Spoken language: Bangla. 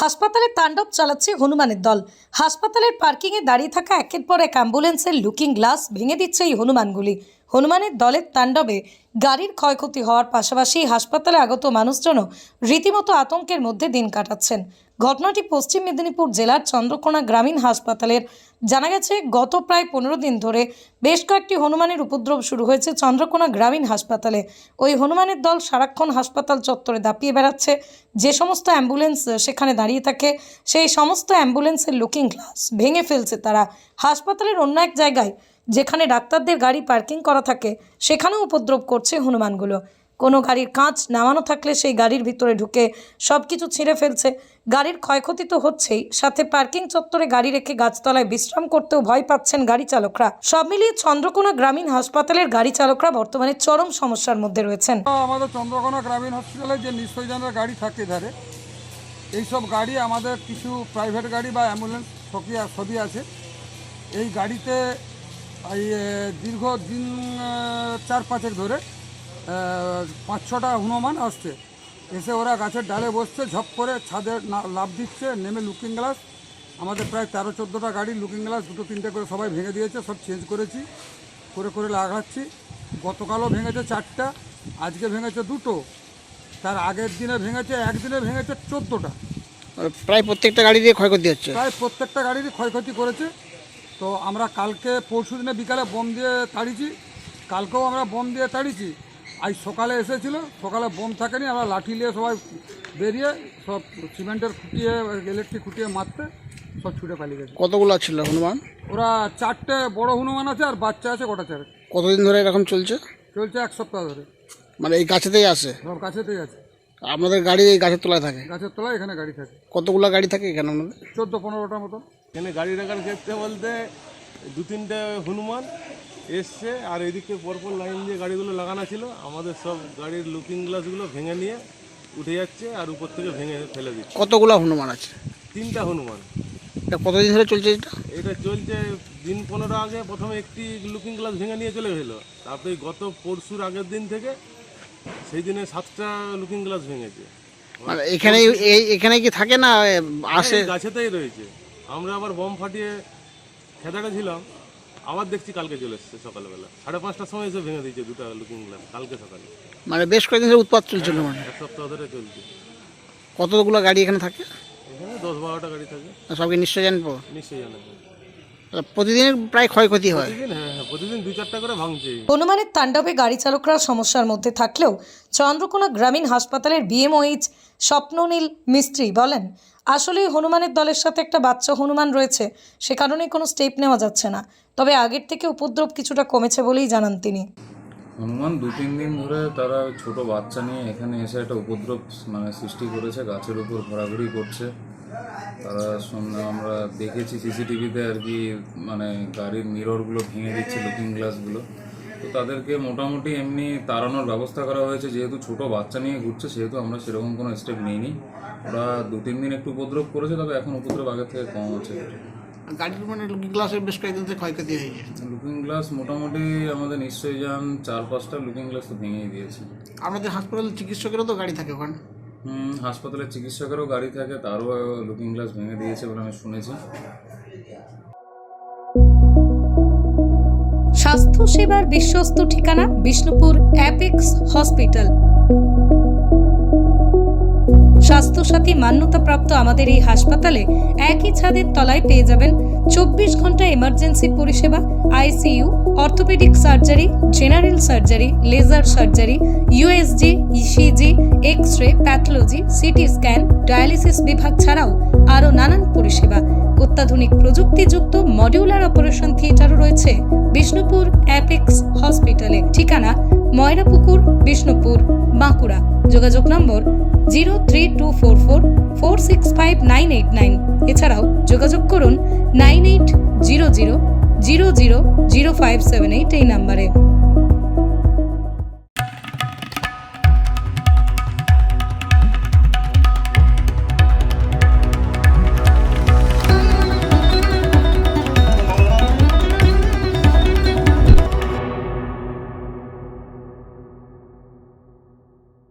হাসপাতালে তাণ্ডব চালাচ্ছে হনুমানের দল। হাসপাতালের পার্কিংয়ে দাঁড়িয়ে থাকা একের পর এক অ্যাম্বুলেন্সের লুকিং গ্লাস ভেঙে দিচ্ছে এই হনুমানগুলি। হনুমানের দলের তাণ্ডবে গাড়ির ক্ষয়ক্ষতি হওয়ার পাশাপাশি হাসপাতালে আগত মানুষজনও রীতিমতো আতঙ্কের মধ্যে দিন কাটাচ্ছেন। ঘটনাটি পশ্চিম মেদিনীপুর জেলার চন্দ্রকোনা গ্রামীণ হাসপাতালের জানা গেছে, গত প্রায় পনেরো দিন ধরে বেশ কয়েকটি হনুমানের উপদ্রব শুরু হয়েছে চন্দ্রকোনা গ্রামীণ হাসপাতালে। ওই হনুমানের দল সারাক্ষণ হাসপাতাল চত্বরে দাপিয়ে বেড়াচ্ছে। যে সমস্ত অ্যাম্বুলেন্স সেখানে দাঁড়িয়ে থাকে, সেই সমস্ত অ্যাম্বুলেন্সের লুকিং গ্লাস ভেঙে ফেলছে তারা। হাসপাতালের অন্য এক জায়গায় যেখানে ডাক্তারদের গাড়ি পার্কিং করা থাকে, সেখানেও উপদ্রব করছে হনুমানগুলো। কোনো গাড়ির কাঁচ নামানো থাকলে সেই গাড়ির ভিতরে ঢুকে সব কিছু ছিঁড়ে ফেলছে। গাড়ির ক্ষয়ক্ষতি তো হচ্ছেই, সাথে পার্কিং চত্বরে গাড়ি রেখে গাছতলায় বিশ্রাম করতেও ভয় পাচ্ছেন গাড়ি চালকরা। সব মিলিয়ে চন্দ্রকোনা গ্রামীণ হাসপাতালের গাড়ি চালকরা বর্তমানে চরম সমস্যার মধ্যে রয়েছেন। আমাদের চন্দ্রকোনা গ্রামীণ হসপিটালে যে নিঃসয়জনের গাড়ি থাকে ধারে, এইসব গাড়ি আমাদের কিছু প্রাইভেট গাড়ি বা অ্যাম্বুলেন্স সবই সবই আছে। এই গাড়িতে দীর্ঘ দিন চার পাঁচেক ধরে পাঁচ ছটা হনুমান আসছে। এসে ওরা গাছের ডালে বসছে ঝপ করে ছাদে লাফ দিচ্ছে নেমে লুকিং গ্লাস আমাদের প্রায় তেরো চোদ্দোটা গাড়ি লুকিং গ্লাস দুটো তিনটে করে সবাই ভেঙে দিয়েছে সব চেঞ্জ করেছি করে করে লাগাচ্ছি। গতকালও ভেঙেছে চারটা আজকে ভেঙেছে দুটো। তার আগের দিনে ভেঙেছে একদিনে ভেঙেছে চোদ্দোটা। মানে প্রায় প্রত্যেকটা গাড়ি দিয়ে ক্ষয়ক্ষতি হচ্ছে। প্রায় প্রত্যেকটা গাড়িরই ক্ষয়ক্ষতি করেছে। তো আমরা কালকে পরশু দিনে বিকালে বোম দিয়ে তাড়িয়েছি কালকেও আমরা বোম দিয়ে তাড়িয়েছি। আজ সকালে এসেছিল সকালে বোম থাকেনি আমরা লাঠি নিয়ে সবাই বেরিয়ে সব সিমেন্টের খুঁটিয়ে ইলেকট্রিক খুঁটিয়ে মারতে সব ছুটে পালিয়ে গেছে। কতগুলো ছিল হনুমান? ওরা চারটে বড় হনুমান আছে আর বাচ্চা আছে গোটা চারে। কতদিন ধরে এরকম চলছে? চলছে এক সপ্তাহ ধরে। মানে এই গাছেতেই আসে? সব কাছেতেই আছে। আপনাদের গাড়ি এই গাছের তলায় থাকে। গাছের তলায় এখানে গাড়ি থাকে। কতগুলো গাড়ি থাকে এখানে আপনাদের চোদ্দ পনেরোটার মতো। এখানে গাড়ি রাখার ক্ষেত্রে বলতে দু তিনটে হনুমান এসছে আর এদিকে পরপর লাইন দিয়ে গাড়িগুলো লাগানো ছিল। আমাদের সব গাড়ির লুকিং গ্লাসগুলো ভেঙে নিয়ে উঠে যাচ্ছে আর উপর থেকে ভেঙে ফেলে দিচ্ছে। কতগুলো হনুমান আছে? তিনটা হনুমান। এটা কতদিন ধরে চলছে এটা? এটা চলছে দিন পনেরো আগে প্রথমে একটি লুকিং গ্লাস ভেঙে নিয়ে চলে গেলো। তারপরে গত পরশুর আগের দিন থেকে সেই দিনে সাতটা লুকিং গ্লাস ভেঙেছে। মানে এখানে এই এখানে কি থাকে না আসে? এই গাছেতেই রয়েছে। আমরা আবার বম ফাটিয়ে খেদাটা ছিলাম আবার দেখছি কালকে চলে এসছে সকালবেলা। সাড়ে পাঁচটার সময় এসে ভেঙে দিয়েছে দুটো লুকিং গ্লাস কালকে সকালে। মানে বেশ কয়েকদিন ধরে উৎপাত চলছিল মানে? এক সপ্তাহ ধরে চলছে। কতগুলো গাড়ি এখানে থাকে? এখানে দশ বারোটা গাড়ি থাকে। সবকে নিশ্চয় জানব? নিশ্চয়ই জানা প্রতিদিন প্রায় ক্ষয়ক্ষতি হয়। প্রতিদিন হ্যাঁ হ্যাঁ প্রতিদিন দুই চারটা করে ভাঙছে। হনুমানের তাণ্ডবে গাড়ি চালকরা সমস্যার মধ্যে থাকলেও চন্দ্রকোনা গ্রামীণ হাসপাতালের বিএমওইচ স্বপ্ননীল মিস্ত্রি বলেন আসলে হনুমানের দলের সাথে একটা বাচ্চা হনুমান রয়েছে সে কারণে কোনো স্টেপ নেওয়া যাচ্ছে না। তবে আগের থেকে উপদ্রব কিছুটা কমেছে বলেই জানান তিনি। হনুমান দু তিন দিন ধরে তারা ছোট বাচ্চা নিয়ে এখানে এসে একটা উপদ্রব মানে সৃষ্টি করেছে গাছের উপর ঘোরাঘুরি করছে। তারা শুনলাম আমরা দেখেছি সিসিটিভিতে আর কি মানে গাড়ির মিররগুলো ভেঙে দিচ্ছে লুকিং গ্লাসগুলো তো তাদেরকে মোটামুটি এমনি তাড়ানোর ব্যবস্থা করা হয়েছে। যেহেতু ছোট বাচ্চা নিয়ে ঘুরছে সেহেতু আমরা সেরকম কোনো স্টেপ নিইনি। ওরা দু তিন দিন একটু উপদ্রব করেছে তবে এখন উপদ্রব আগের থেকে কম আছে গাড়ির মানে গ্লাসের বেশ কয়েকদিন থেকে ক্ষয়ক্ষতি হয়েছে। লুকিং গ্লাস মোটামুটি আমাদের নিশ্চয়ই যান চার পাঁচটা লুকিং গ্লাস তো ভেঙেই দিয়েছে। আপনাদের হাসপাতাল চিকিৎসকেরও তো গাড়ি থাকে ওখানে। হাসপাতালের চিকিৎসকেরও গাড়ি থাকে, তারও লুকিং গ্লাস ভেঙে দিয়েছে বলে আমি শুনেছি। স্বাস্থ্য সেবার বিশ্বস্ত ঠিকানা বিষ্ণুপুর অ্যাপেক্স হসপিটাল স্বাস্থ্যসাথী মান্যতাপ্রাপ্ত আমাদের এই হাসপাতালে একই ছাদের তলায় পেয়ে যাবেন চব্বিশ ঘণ্টা এমার্জেন্সি পরিষেবা ICU orthopaedic surgery general surgery laser surgery USG X ray pathology CT scan dialysis বিভাগ ছাড়াও আরও নানান পরিষেবা। অত্যাধুনিক প্রযুক্তিযুক্ত মডিউলার অপারেশন থিয়েটারও রয়েছে বিষ্ণুপুর অ্যাপেক্স হসপিটালে ঠিকানা ময়রাপুকুর, বিষ্ণুপুর, বাঁকুড়া। যোগাযোগ number zero three two four four four six five nine eight nine. এছাড়াও যোগাযোগ করুন nine eight zero zero zero zero zero five seven eight এই নাম্বারে।